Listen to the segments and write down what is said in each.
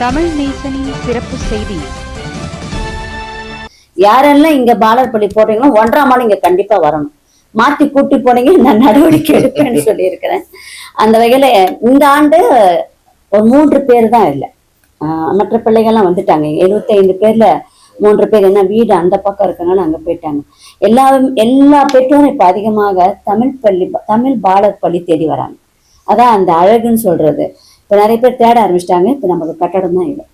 தமிழ் நேசனின் சிறப்பு செய்தி. யாரெல்லாம் இங்க பாலர் பள்ளி போடுறீங்களோ ஒன்றாம் நாள் இங்க கண்டிப்பா வரணும். மாத்தி கூட்டி போனீங்க நான் நடவடிக்கை எடுப்பேன்னு சொல்லியிருக்கிறேன். அந்த வகையில இந்த ஆண்டு ஒரு மூன்று பேர் தான் இல்லை. ஆஹ் மற்ற பிள்ளைகள்லாம் வந்துட்டாங்க. எழுபத்தி ஐந்து பேர்ல மூன்று பேர் என்ன வீடு அந்த பக்கம் இருக்கனால அங்க போயிட்டாங்க. எல்லா எல்லா பெற்றோரும் இப்ப அதிகமாக தமிழ் பள்ளி தமிழ் பாலர் பள்ளி தேடி வராங்க. அதான் அந்த அழகுன்னு சொல்றது. இப்ப நிறைய பேர் தேட ஆரம்பிச்சிட்டாங்க. இப்ப நமக்கு கட்டடம் தான் இல்லை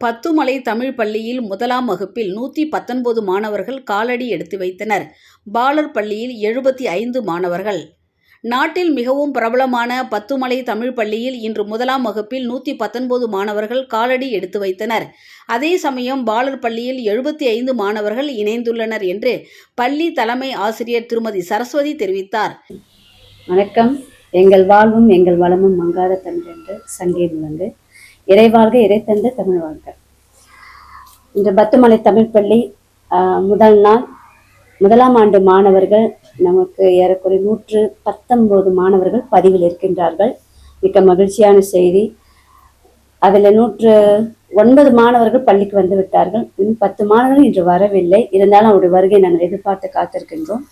பத்துமலை தமிழ் பள்ளியில் முதலாம் வகுப்பில் நூற்றி பத்தொன்பது மாணவர்கள் காலடி எடுத்து வைத்தனர். பாலர் பள்ளியில் எழுபத்தி ஐந்து மாணவர்கள். நாட்டில் மிகவும் பிரபலமான பத்துமலை தமிழ் பள்ளியில் இன்று முதலாம் வகுப்பில் நூற்றி பத்தொன்பது மாணவர்கள் காலடி எடுத்து வைத்தனர். அதே சமயம் பாலர் பள்ளியில் எழுபத்தி ஐந்து மாணவர்கள் இணைந்துள்ளனர் என்று பள்ளி தலைமை ஆசிரியர் திருமதி சரஸ்வதி தெரிவித்தார். வணக்கம். எங்கள் வாழ்வும் எங்கள் வளமும் மங்காத தமிழ் என்று சங்கீதம் முழங்கு இறைவாழ்க இறைத்தந்த தமிழ் வாழ்க. இன்று பத்துமலை தமிழ் பள்ளி ஆஹ், முதல் நாள் முதலாம் ஆண்டு மாணவர்கள் நமக்கு ஏறக்குறைய நூற்று பத்தொன்பது மாணவர்கள் பதிவில் இருக்கின்றார்கள். மிக்க மகிழ்ச்சியான செய்தி. அதில் நூற்று ஒன்பது மாணவர்கள் பள்ளிக்கு வந்து விட்டார்கள். இன்னும் பத்து மாணவர்கள் இன்று வரவில்லை. இருந்தாலும் அவருடைய வருகை நாங்கள் எதிர்பார்த்து காத்திருக்கின்றோம்.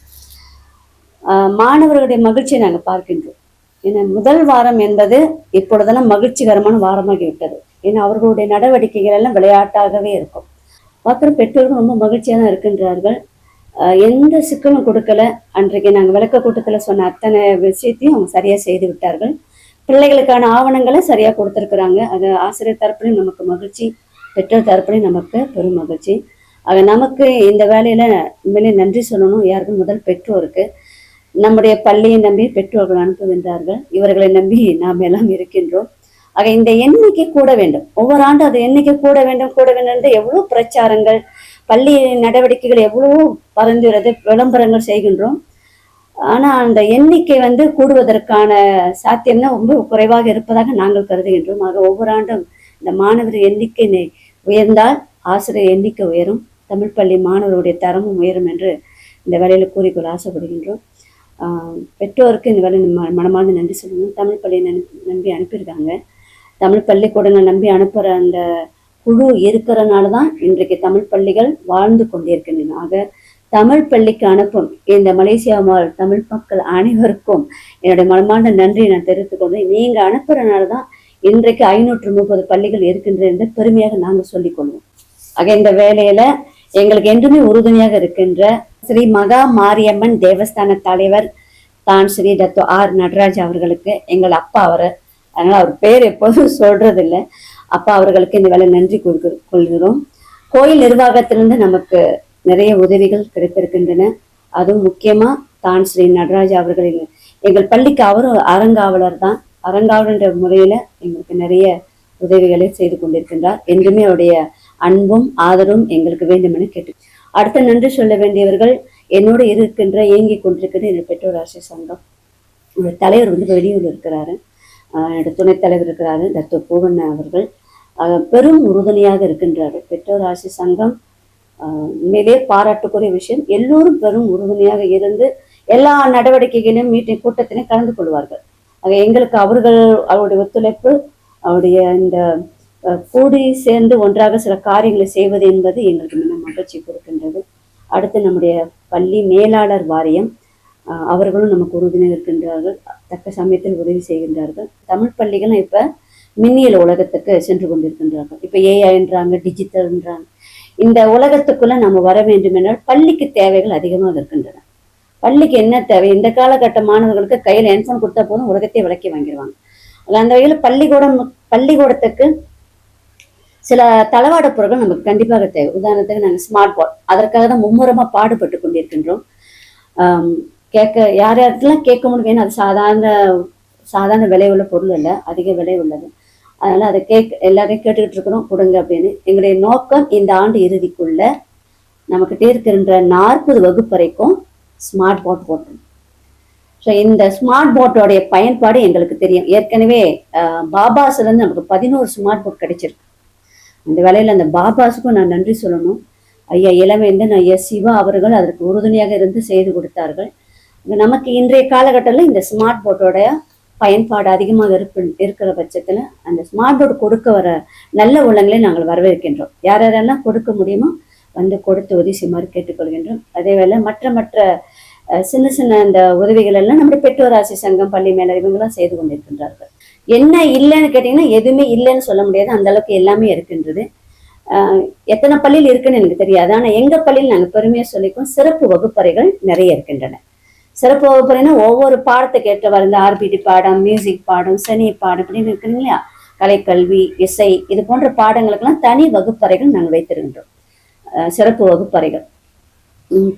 ஆஹ் மாணவர்களுடைய மகிழ்ச்சியை நாங்கள் பார்க்கின்றோம். ஏன்னா முதல் வாரம் என்பது இப்பொழுதெல்லாம் மகிழ்ச்சிகரமான வாரமாகிவிட்டது ஏன்னா அவர்களுடைய நடவடிக்கைகள் எல்லாம் விளையாட்டாகவே இருக்கும். பார்க்குற பெற்றோர்கள் ரொம்ப மகிழ்ச்சியாக தான் இருக்கின்றார்கள். ஆஹ் எந்த சிக்கலும் கொடுக்கல. அன்றைக்கு நாங்கள் விளக்க கூட்டத்தில் சொன்ன அத்தனை விஷயத்தையும் அவங்க சரியாக செய்து விட்டார்கள். பிள்ளைகளுக்கான ஆவணங்களை சரியாக கொடுத்துருக்குறாங்க. அது ஆசிரியர் தரப்புலையும் நமக்கு மகிழ்ச்சி பெற்றோர் தரப்புலையும் நமக்கு பெரும் மகிழ்ச்சி. ஆக நமக்கு இந்த வேலையில் உண்மையிலே நன்றி சொல்லணும். யாருக்கும் முதல் பெற்றோருக்கு நம்முடைய பள்ளியை நம்பி பெற்றோர்கள் அனுப்புகின்றார்கள் இவர்களை நம்பி நாம் எல்லாம் இருக்கின்றோம். ஆக இந்த எண்ணிக்கை கூட வேண்டும். ஒவ்வொரு ஆண்டும் அது எண்ணிக்கை கூட வேண்டும் கூட வேண்டும் என்று எவ்வளவு பிரச்சாரங்கள் பள்ளி நடவடிக்கைகள் எவ்வளவோ பரந்துகிறது விளம்பரங்கள் செய்கின்றோம். ஆனால் அந்த எண்ணிக்கை வந்து கூடுவதற்கான சாத்தியம்னா ரொம்ப குறைவாக இருப்பதாக நாங்கள் கருதுகின்றோம். ஆக ஒவ்வொரு ஆண்டும் இந்த மாணவர் எண்ணிக்கை உயர்ந்தால் ஆசிரியர் எண்ணிக்கை உயரும். தமிழ் பள்ளி மாணவருடைய தரமும் உயரும் என்று இந்த வேலையில் கூறிக்கொள்ள ஆசைப்படுகின்றோம். பெற்றோருக்கு இந்த வேலை ம- மனமார்ந்த நன்றி சொல்லணும். தமிழ் பள்ளியை நம்பி நம்பி அனுப்பியிருக்காங்க. தமிழ் பள்ளிக்கூடங்கள் நம்பி அனுப்புகிற அந்த குழு இருக்கிறனால தான் இன்றைக்கு தமிழ் பள்ளிகள் வாழ்ந்து கொண்டிருக்கின்றன ஆக தமிழ் பள்ளிக்கு அனுப்பும் இந்த மலேசியா வாழ் தமிழ் மக்கள் அனைவருக்கும் என்னுடைய மனமார்ந்த நன்றியை நான் தெரிவித்துக் கொள்றேன் நீங்கள் அனுப்புறனால தான் இன்றைக்கு ஐநூற்று முப்பது பள்ளிகள் இருக்கின்றன என்று பெருமையாக நாங்கள் சொல்லிக்கொள்வோம் ஆக இந்த வேலையில எங்களுக்கு என்றுமே உறுதுணையாக இருக்கின்ற ஸ்ரீ மகா மாரியம்மன் தேவஸ்தான தலைவர் தான் ஸ்ரீ தத்து ஆர் நடராஜ் அவர்களுக்கு எங்கள் அப்பா அவர். அதனால அவர் பேர் எப்போதும் சொல்றது அப்பா அவர்களுக்கு இந்த வேலை நன்றி கொள்கிறோம். கோயில் நிர்வாகத்திலிருந்து நமக்கு நிறைய உதவிகள் கிடைத்திருக்கின்றன. அதுவும் முக்கியமா தான் ஸ்ரீ நடராஜ் அவர்களின் எங்கள் பள்ளிக்கு அவரும் அறங்காவலர் தான். அறங்காவலர் என்ற முறையில எங்களுக்கு நிறைய உதவிகளை செய்து கொண்டிருக்கின்றார். என்றுமே அவருடைய அன்பும் ஆதரவும் எங்களுக்கு வேண்டும் என கேட்டு அடுத்த நன்றி சொல்ல வேண்டியவர்கள் என்னோடு இருக்கின்ற இயங்கி கொண்டிருக்கின்ற என்னுடைய பெற்றோர் ஆசிரியர் சங்கம். ஒரு தலைவர் வந்து வெளியூர் இருக்கிறாரு. என்னோட துணைத் தலைவர் இருக்கிறாரு தத்துவ பூவண்ண அவர்கள். பெரும் உறுதுணையாக இருக்கின்றார்கள். பெற்றோர் ஆசிரியர் சங்கம் உண்மையிலேயே பாராட்டுக்குரிய விஷயம். எல்லோரும் பெரும் உறுதுணையாக இருந்து எல்லா நடவடிக்கைகளிலும் மீட்டிங் கூட்டத்திலையும் கலந்து கொள்வார்கள். ஆக எங்களுக்கு அவர்கள் அவருடைய ஒத்துழைப்பு அவருடைய இந்த கூடி சேர்ந்து ஒன்றாக சில காரியங்களை செய்வது என்பது எங்களுக்கு மிக மகிழ்ச்சி கொடுக்கின்றது. அடுத்து நம்முடைய பள்ளி மேலாளர் வாரியம் அவர்களும் நமக்கு உறுதுணை இருக்கின்றார்கள். தக்க சமயத்தில் உதவி செய்கின்றார்கள். தமிழ் பள்ளிகளும் இப்போ மின்னியல் உலகத்துக்கு சென்று கொண்டிருக்கின்றார்கள். இப்போ ஏஐன்றாங்க டிஜிட்டல்ன்றாங்க இந்த உலகத்துக்குள்ளே நம்ம வர வேண்டும் என்றால் பள்ளிக்கு தேவைகள் அதிகமாக இருக்கின்றன. பள்ளிக்கு என்ன தேவை? இந்த காலகட்ட மாணவர்களுக்கு கையில் ஹென்ஃபோன் கொடுத்தா போதும் உலகத்தை விளக்கி வாங்கிடுவாங்க. அந்த வகையில் பள்ளிக்கூடம் பள்ளிக்கூடத்துக்கு சில தளவாட பொருட்கள் நமக்கு கண்டிப்பாக தேவை. உதாரணத்துக்கு நாங்கள் ஸ்மார்ட் போர்ட் அதற்காக தான் மும்முரமாக பாடுபட்டு கொண்டிருக்கின்றோம். கேட்க யார் யாருக்கெல்லாம் கேட்க முடியும் அது சாதாரண சாதாரண விலை உள்ள பொருள் இல்லை அதிக விலை உள்ளது. அதனால் அதை கேட்க எல்லாரையும் கேட்டுக்கிட்டு இருக்கிறோம். கொடுங்க அப்படின்னு. எங்களுடைய நோக்கம் இந்த ஆண்டு இறுதிக்குள்ள நமக்கிட்டே இருக்கின்ற நாற்பது வகுப்பறைக்கும் ஸ்மார்ட் போர்ட் போட்டோம் ஸோ இந்த ஸ்மார்ட் போர்ட்டோடைய பயன்பாடு எங்களுக்கு தெரியும். ஏற்கனவே பாபாஸ்லேருந்து நமக்கு பதினோரு ஸ்மார்ட் போர்ட் கிடைச்சிருக்கு. அந்த வேலையில் அந்த பாபாஸுக்கும் நான் நன்றி சொல்லணும். ஐயா இளவேந்தன் ஐயா சிவா அவர்கள் அதற்கு உறுதுணையாக இருந்து செய்து கொடுத்தார்கள். நமக்கு இன்றைய காலகட்டத்தில் இந்த ஸ்மார்ட் போர்ட்டோட பயன்பாடு அதிகமாக இருப்பு இருக்கிற பட்சத்தில் அந்த ஸ்மார்ட் போர்டு கொடுக்க வர நல்ல உள்ளங்களை நாங்கள் வரவேற்கின்றோம். யார் யாரெல்லாம் கொடுக்க முடியுமோ வந்து கொடுத்து உதவி செய்யுமாறு கேட்டுக்கொள்கின்றோம். அதே வேளை மற்ற மற்ற சின்ன சின்ன அந்த உதவிகள் எல்லாம் நம்முடைய பெற்றோர் ஆசி சங்கம் பள்ளி மேலர் இவங்களாம் செய்து கொண்டிருக்கின்றார்கள். என்ன இல்லைன்னு கேட்டிங்கன்னா எதுவுமே இல்லைன்னு சொல்ல முடியாது. அந்த அளவுக்கு எல்லாமே இருக்கின்றது. ஆஹ் எத்தனை பள்ளியில் இருக்குன்னு எனக்கு தெரியாது. ஆனால் எங்கள் பள்ளியில் நாங்கள் பெருமையாக சொல்லிக்கோம் சிறப்பு வகுப்பறைகள் நிறைய இருக்கின்றன. சிறப்பு வகுப்பறைனா ஒவ்வொரு பாடத்துக்கு ஏற்றவாறு இந்த ஆர்பிடி பாடம் மியூசிக் பாடம் சனி பாடம் அப்படின்னு இருக்குங்க இல்லையா? கலைக்கல்வி இசை இது போன்ற பாடங்களுக்கெல்லாம் தனி வகுப்பறைகள் நாங்கள் வைத்திருக்கின்றோம். ஆஹ் சிறப்பு வகுப்பறைகள்.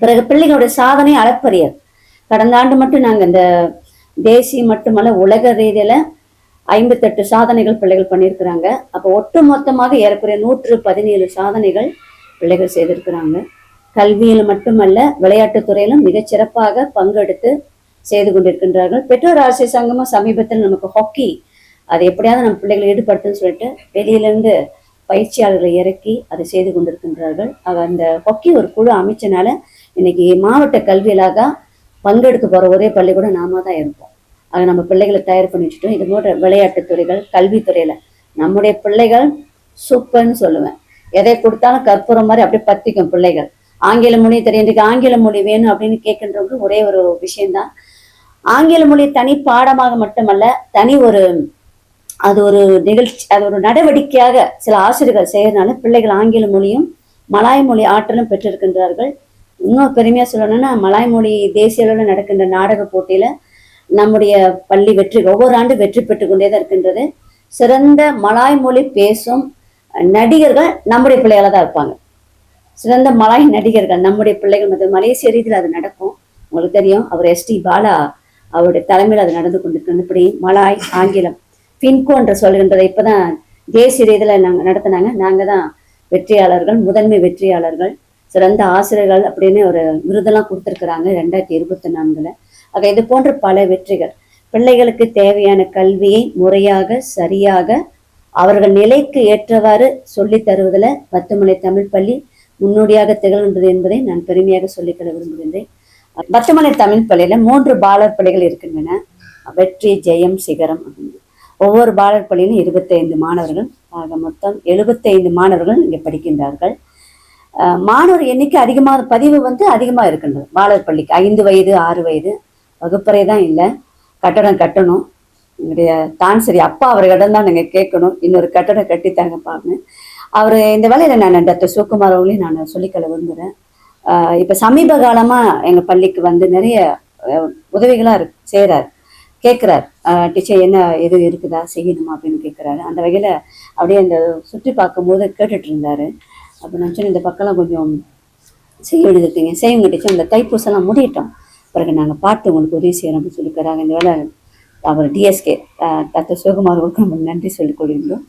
பிறகு பிள்ளைகளுடைய சாதனை அளப்பரியர். கடந்த ஆண்டு மட்டும் நாங்கள் இந்த தேசிய மட்டுமல்ல உலக ரீதியில ஐம்பத்தெட்டு சாதனைகள் பிள்ளைகள் பண்ணியிருக்கிறாங்க. அப்போ ஒட்டு மொத்தமாக ஏறக்குறைய நூற்று பதினேழு சாதனைகள் பிள்ளைகள் செய்திருக்கிறாங்க. கல்வியில் மட்டுமல்ல விளையாட்டுத் துறையிலும் மிகச் சிறப்பாக பங்கெடுத்து செய்து கொண்டிருக்கின்றார்கள். பெற்றோர் ஆசிரியர் சங்கமும் சமீபத்தில் நமக்கு ஹாக்கி அதை எப்படியாவது நம்ம பிள்ளைகளை ஈடுபடுத்துன்னு சொல்லிட்டு வெளியிலேருந்து பயிற்சியாளர்களை இறக்கி அதை செய்து கொண்டிருக்கின்றார்கள். அவ அந்த ஹாக்கி ஒரு குழு அமைச்சனால இன்னைக்கு மாவட்ட கல்வியிலாக பங்கெடுக்க போகிற ஒரே பள்ளிக்கூடம் நாம தான் இருப்போம். அதை நம்ம பிள்ளைகளை தயார் பண்ணி வச்சுட்டோம். இது போன்ற விளையாட்டுத் துறைகள் கல்வித்துறையில நம்முடைய பிள்ளைகள் சூப்பர்னு சொல்லுவேன். எதை கொடுத்தாலும் கற்பூரம் மாதிரி அப்படியே பத்திக்கும் பிள்ளைகள். ஆங்கில மொழி தெரியும். இன்றைக்கு ஆங்கில மொழி வேணும் அப்படின்னு கேட்கின்றவங்க ஒரே ஒரு விஷயம்தான். ஆங்கில மொழி தனி பாடமாக மட்டுமல்ல தனி ஒரு அது ஒரு நிகழ்ச்சி அது ஒரு நடவடிக்கையாக சில ஆசிரியர்கள் செய்யறதுனால பிள்ளைகள் ஆங்கில மொழியும் மலாய் மொழி ஆற்றலும் பெற்றிருக்கின்றார்கள். இன்னும் பெருமையா சொல்லணும்னா மலாய் மொழி தேசிய அளவில் நடக்கின்ற நாடக போட்டியில நம்முடைய பள்ளி வெற்றி ஒவ்வொரு ஆண்டு வெற்றி பெற்றுக் கொண்டே தான் இருக்கின்றது. சிறந்த மலாய் மொழி பேசும் நடிகர்கள் நம்முடைய பிள்ளைகளாக தான் இருப்பாங்க. சிறந்த மலாய் நடிகர்கள் நம்முடைய பிள்ளைகள் மற்ற மலேசிய ரீதியில் அது நடக்கும். உங்களுக்கு தெரியும் அவர் எஸ்டி பாலா அவருடைய தலைமையில் அது நடந்து கொண்டிருக்கிறது. இப்படி மலாய் ஆங்கிலம் பின்கோ என்று சொல்கின்றதை இப்பதான் தேசிய ரீதியில் நாங்கள் நடத்தினாங்க. நாங்கள் தான் வெற்றியாளர்கள் முதன்மை வெற்றியாளர்கள் சிறந்த ஆசிரியர்கள் அப்படின்னு ஒரு விருதெல்லாம் கொடுத்துருக்குறாங்க. ரெண்டாயிரத்தி இருபத்தி நான்குல. ஆக இது போன்ற பல வெற்றிகள். பிள்ளைகளுக்கு தேவையான கல்வியை முறையாக சரியாக அவர்கள் நிலைக்கு ஏற்றவாறு சொல்லித் தருவதில் பத்துமலை தமிழ் பள்ளி முன்னோடியாக திகழ்கின்றது என்பதை நான் பெருமையாக சொல்லிக்கொள்ள விரும்புகின்றேன். பத்துமலை தமிழ் பள்ளியில மூன்று பாலர் பள்ளிகள் இருக்கின்றன. வெற்றி ஜெயம் சிகரம் அப்படின்னு. ஒவ்வொரு பாலர் பள்ளியிலும் இருபத்தைந்து மாணவர்கள். ஆக மொத்தம் எழுபத்தைந்து மாணவர்கள் இங்கே படிக்கின்றார்கள். மாணவர் எண்ணிக்கை அதிகமாக பதிவு வந்து அதிகமாக இருக்கின்றது. பாலர் பள்ளிக்கு ஐந்து வயது ஆறு வயது. வகுப்பறை தான் இல்லை. கட்டடம் கட்டணும். எங்களுடைய தான் சரி அப்பா அவர்களிடம் தான் நாங்கள் கேட்கணும். இன்னொரு கட்டடம் கட்டித்தாங்கப்பான்னு அவர் இந்த வேலையில் நான் டாக்டர் சிவகுமார் அவர்களையும் நான் சொல்லிக்கல விரும்புகிறேன் இப்போ சமீப காலமாக எங்கள் பள்ளிக்கு வந்து நிறைய உதவிகளாக இருக்கு செய்கிறார் கேட்குறார் டீச்சர் என்ன எது இருக்குதா செய்யணுமா அப்படின்னு கேட்குறாரு அந்த வகையில் அப்படியே அந்த சுற்றி பார்க்கும்போது கேட்டுட்டு இருந்தார். அப்போ நான் சொன்னேன் இந்த பக்கம்லாம் கொஞ்சம் செய்ய வேண்டியது இருக்குங்க. செய்யுங்க டீச்சர். இந்த தைப்பூசெல்லாம் முடியட்டோம். பிறகு நாங்கள் பார்த்து உங்களுக்கு உதவி செய்கிறோம் அப்படின்னு சொல்லிக்கிறாங்க இந்த வேலை அவர் டிஎஸ்கே டாக்டர் சிவகுமார் நம்ம நன்றி சொல்லிக் கொள்கிறோம்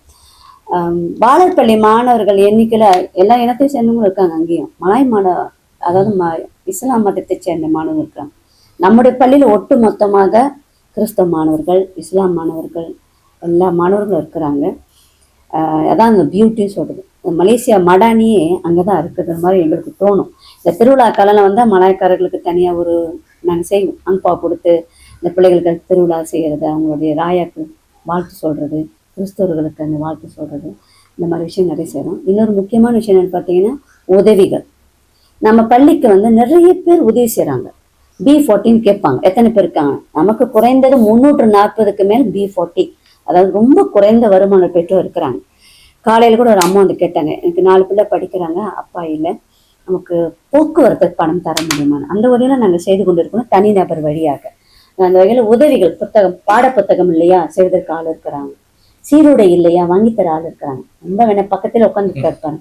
ஆம், பாலர்பள்ளி மாணவர்கள் எண்ணிக்கையில் எல்லா இனத்தையும் சேர்ந்தவங்களும் இருக்காங்க அங்கேயும். மலாய் மாணவ அதாவது ம இஸ்லாம் மதத்தை சேர்ந்த மாணவர்கள் இருக்காங்க. நம்முடைய பள்ளியில் ஒட்டு மொத்தமாக கிறிஸ்தவ மாணவர்கள் இஸ்லாம் மாணவர்கள் எல்லா மாணவர்களும் இருக்கிறாங்க. அதான் அந்த பியூட்டின்னு சொல்கிறது மலேசியா மடானியே அங்கே தான் இருக்கிறது மாதிரி எங்களுக்கு தோணும். இந்த திருவிழா காலம் வந்தால் மலாய்க்காரர்களுக்கு தனியாக ஒரு நாங்கள் செய்வோம் அங்கப்பா கொடுத்து இந்த பிள்ளைகளுக்கு திருவிழா செய்கிறது அவங்களுடைய ராயாக்கு வாழ்த்து சொல்கிறது கிறிஸ்தவர்களுக்கு அந்த வாழ்த்து சொல்கிறது இந்த மாதிரி விஷயம் நிறைய செய்கிறோம் இன்னொரு முக்கியமான விஷயம் என்னென்னு பார்த்தீங்கன்னா உதவிகள். நம்ம பள்ளிக்கு வந்து நிறைய பேர் உதவி செய்கிறாங்க பி ஃபோர்ட்டின்னு கேட்பாங்க. எத்தனை பேர் இருக்காங்க? நமக்கு குறைந்தது முந்நூற்று நாற்பதுக்கு மேல் பி ஃபோர்ட்டி அதாவது ரொம்ப குறைந்த வருமான பெற்றோர் இருக்கிறாங்க. காலையில் கூட ஒரு அம்மா வந்து கேட்டாங்க எனக்கு நாலு பிள்ளை படிக்கிறாங்க அப்பா இல்லை. நமக்கு போக்குவரத்துக்கு பணம் தர முடியுமான்னு அந்த வகையில் நாங்கள் செய்து கொண்டு இருக்கோம் தனிநபர் வழியாக. அந்த வகையில் உதவிகள் புத்தகம் பாட புத்தகம் இல்லையா? செய்வதற்கு ஆள் இருக்கிறாங்க. சீருடை இல்லையா? வாங்கித்தர ஆள் இருக்கிறாங்க. ரொம்ப வேணா பக்கத்தில் உட்காந்துட்டு இருப்பாங்க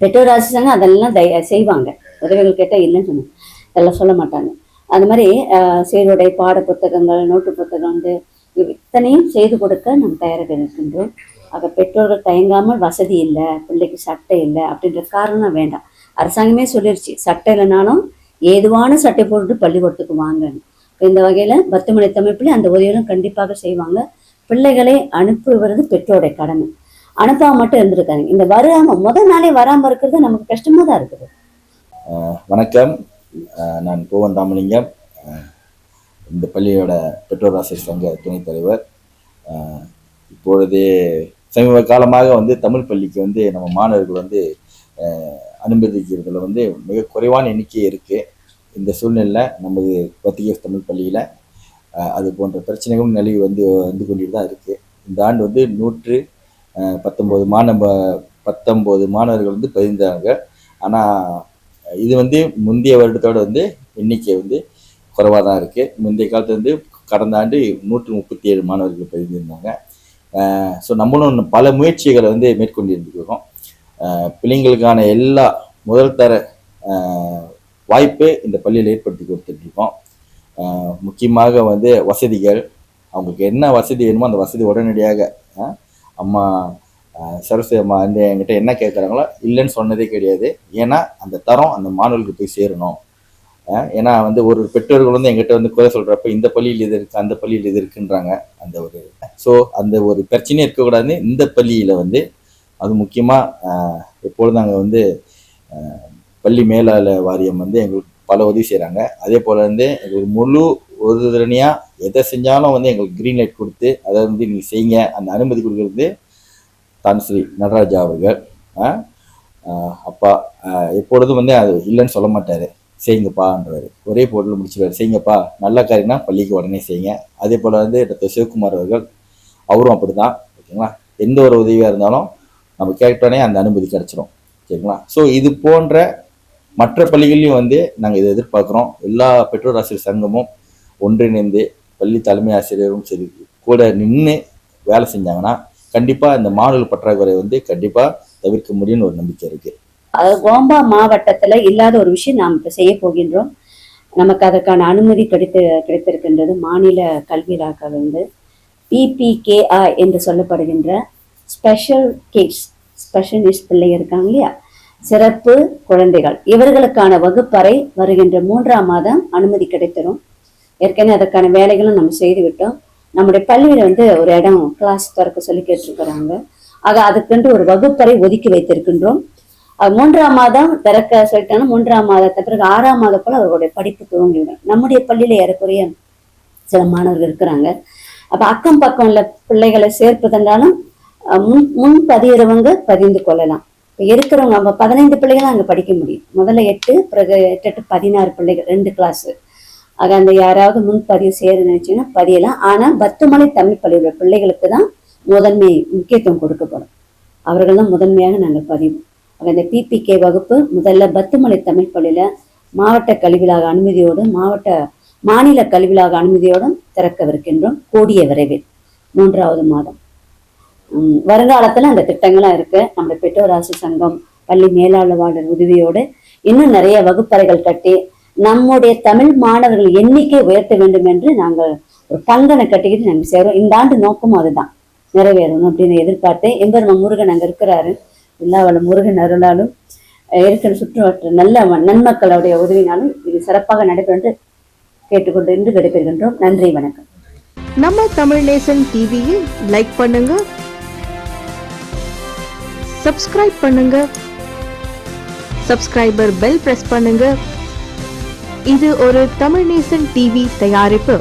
பெற்றோர் ஆசிரியங்க அதெல்லாம் தய செய்வாங்க. உதவிகள் கேட்டால் இல்லைன்னு சொன்னாங்க அதெல்லாம் சொல்ல மாட்டாங்க. அந்த மாதிரி ஆஹ், சீருடை பாட புத்தகங்கள் நோட்டு புத்தகம் வந்து இத்தனையும் செய்து கொடுக்க நாம் தயாராக இருக்கின்றோம். ஆக பெற்றோர்கள் தயங்காமல் வசதி இல்லை பிள்ளைக்கு சட்டை இல்லை அப்படின்ற காரணம் வேண்டாம். அரசாங்கமே சொல்லிருச்சு சட்டை இல்லைனாலும் ஏதுவான சட்டை போட்டு பள்ளிக்கூடத்துக்கு வாங்கன்னு. இந்த வகையில் பத்துமலை தமிழ் அந்த உதவிகளும் கண்டிப்பாக செய்வாங்க. பிள்ளைகளை அனுப்புவது பெற்றோருடைய கடமை. அனுப்பாம மட்டும் இருந்திருக்காங்க இந்த வராம முதல் நாளே வராம இருக்கிறது நமக்கு கஷ்டமா தான் இருக்குது. வணக்கம். நான் கோவன் ராமலிங்கம் இந்த பள்ளியோட பெற்றோர் ஆசிரியர் சங்க துணைத் தலைவர். ஆஹ் சமீப காலமாக வந்து தமிழ் பள்ளிக்கு வந்து நம்ம மாணவர்கள் வந்து அனுமதிக்கிறதுல வந்து மிக குறைவான எண்ணிக்கை இருக்குது இந்த சூழ்நிலையில் நமது பத்திகேஸ் தமிழ் பள்ளியில் அது போன்ற பிரச்சனைகளும் நிலவி வந்து வந்து கொண்டு தான் இருக்குது இந்த ஆண்டு வந்து நூற்று பத்தொம்போது மாணவ பத்தொம்போது மாணவர்கள் வந்து பதிந்தாங்க. ஆனால் இது வந்து முந்தைய வருடத்தோட வந்து எண்ணிக்கை வந்து குறைவாக தான் இருக்குது முந்தைய காலத்தில் வந்து கடந்த ஆண்டு நூற்று முப்பத்தி ஏழு மாணவர்கள் பதிந்திருந்தாங்க. ஸோ நம்மளும் பல முயற்சிகளை வந்து மேற்கொண்டிருந்துருக்கோம் ஆஹ் பிள்ளைங்களுக்கான எல்லா முதல் தர வாய்ப்பு இந்த பள்ளியில் ஏற்படுத்தி கொடுத்துட்ருக்கோம். முக்கியமாக வந்து வசதிகள். அவங்களுக்கு என்ன வசதி வேணுமோ அந்த வசதி உடனடியாக அம்மா சரஸ்வதி அம்மா வந்து என்கிட்ட என்ன கேட்குறாங்களோ இல்லைன்னு சொன்னதே கிடையாது. ஏன்னா அந்த தரம் அந்த மாணவர்களுக்கு போய் சேரணும். ஏன்னா வந்து ஒரு பெற்றோர்கள் வந்து எங்கிட்ட வந்து குறை சொல்கிறப்ப இந்த பள்ளியில் இது இருக்குது அந்த பள்ளியில் இது இருக்குன்றாங்க. அந்த ஒரு ஸோ அந்த ஒரு பிரச்சனையே இருக்கக்கூடாதுன்னு இந்த பள்ளியில் வந்து அது முக்கியமாக எப்பொழுதும் நாங்கள் வந்து பள்ளி மேலாளர் வாரியம் வந்து எங்களுக்கு பல உதவி செய்கிறாங்க அதே போல் வந்து எங்களுக்கு முழு உறுதுணையாக எதை செஞ்சாலும் வந்து எங்களுக்கு க்ரீன் லைட் கொடுத்து அதை வந்து நீங்கள் செய்யுங்க அந்த அனுமதி கொடுக்கறது தான் ஸ்ரீ நடராஜா அவர்கள். அப்பா எப்பொழுதும் வந்து அது இல்லைன்னு சொல்ல மாட்டார். செய்யுங்கப்பான்றாரு ஒரே போட்டில் முடிச்சிருவார் செய்யுங்கப்பா நல்ல காரியம்னா பள்ளிக்கு உடனே செய்யுங்க. அதே போல் வந்து டாக்டர் சிவகுமார் அவர்கள் அவரும் அப்படி தான் ஓகேங்களா? எந்த ஒரு உதவியாக இருந்தாலும் நம்ம கேட்டோடனே அந்த அனுமதி கிடச்சிரும். சரிங்களா ஸோ இது போன்ற மற்ற பள்ளிகள்லையும் வந்து நாங்கள் இதை எதிர்பார்க்குறோம். எல்லா பெற்றோர் ஆசிரியர் சங்கமும் ஒன்றிணைந்து பள்ளி தலைமை ஆசிரியரும் சரி கூட நின்று வேலை செஞ்சாங்கன்னா கண்டிப்பாக இந்த மாணவர் பற்றாக்குறை வந்து கண்டிப்பாக தவிர்க்க முடியும்னு ஒரு நம்பிக்கை இருக்குது அதாவது கோம்பா மாவட்டத்துல இல்லாத ஒரு விஷயம் நாம் இப்ப செய்ய போகின்றோம். நமக்கு அதற்கான அனுமதி கிடைத்து கிடைத்திருக்கின்றது மாநில கல்வி இலாக்காவிலிருந்து பிபிகேஆர் என்று சொல்லப்படுகின்ற ஸ்பெஷல் கிட்ஸ் ஸ்பெஷலிஸ்ட் பிள்ளைங்க இருக்காங்க இல்லையா? சிறப்பு குழந்தைகள். இவர்களுக்கான வகுப்பறை வருகின்ற மூன்றாம் மாதம் அனுமதி கிடைத்திடும். ஏற்கனவே அதற்கான வேலைகளும் நம்ம செய்து விட்டோம் நம்முடைய பள்ளியில் வந்து ஒரு இடம் கிளாஸ் திறக்க சொல்லி கேட்டிருக்கிறாங்க. ஆக அதுக்கென்று ஒரு வகுப்பறை ஒதுக்கி வைத்திருக்கின்றோம். மூன்றாம் மாதம் திறக்க சொல்லிட்டாங்கன்னா மூன்றாம் மாதத்தை பிறகு ஆறாம் மாதம் போல அவர்களுடைய படிப்பு துவங்கிவிடும். நம்முடைய பள்ளியில ஏறக்குறைய சில மாணவர்கள் இருக்கிறாங்க. அப்ப அக்கம் பக்கம் உள்ள பிள்ளைகளை சேர்ப்பதென்றாலும் அஹ், முன் முன் பதியிறவங்க பதிந்து கொள்ளலாம். இப்ப இருக்கிறவங்க நம்ம பதினைந்து பிள்ளைகள் அங்க படிக்க முடியும். முதல்ல எட்டு பிறகு எட்டு எட்டு பதினாறு பிள்ளைகள் ரெண்டு கிளாஸு ஆக அந்த யாராவது முன்பதிவு செய்ய நினைச்சீங்கன்னா பதியலாம். ஆனா பத்துமலை தமிழ் பள்ளியோட பிள்ளைகளுக்கு தான் முதன்மை முக்கியத்துவம் கொடுக்கப்படும். அவர்கள் தான் முதன்மையாக நாங்கள் பதிவோம். ஆக இந்த பிபிகே வகுப்பு முதல்ல பத்துமலை தமிழ் பள்ளியில மாவட்ட கல்விலாக அனுமதியோடு மாவட்ட மாநில கல்விலாக அனுமதியோடும் திறக்கவிருக்கின்றோம். கூடிய விரைவில். மூன்றாவது மாதம். உம், வருங்காலத்துல அந்த திட்டங்கள்லாம் இருக்கு. நம்ம பெற்றோர் ஆசிரியர் சங்கம் பள்ளி மேலாளர் உதவியோடு இன்னும் நிறைய வகுப்பறைகள் கட்டி நம்முடைய தமிழ் மாணவர்கள் எண்ணிக்கை உயர்த்த வேண்டும் என்று நாங்கள் ஒரு பங்கனை கட்டிக்கிட்டு நாங்கள் சேரோம். இந்த ஆண்டு நோக்கமும் அதுதான். நிறைவேறணும் அப்படின்னு எதிர்பார்த்து எம்பெருமா முருகன் அங்கே இருக்கிறாரு. எல்லா வள முருகன் அருளாலும் இருக்கிற சுற்றுவட்ட நல்ல நன்மக்களுடைய உதவினாலும் இது சிறப்பாக நடைபெறும் என்று கேட்டுக்கொண்டு இன்று விடைபெறுகின்றோம். நன்றி வணக்கம். நம்ம தமிழ் நேசன் டிவியில் லைக் பண்ணுங்க. சப்ஸ்கிரைப் பண்ணுங்க. சப்ஸ்கிரைபர் பெல் பிரஸ் பண்ணுங்க. இது ஒரு தமிழ் நேசன் டிவி தயாரிப்பு.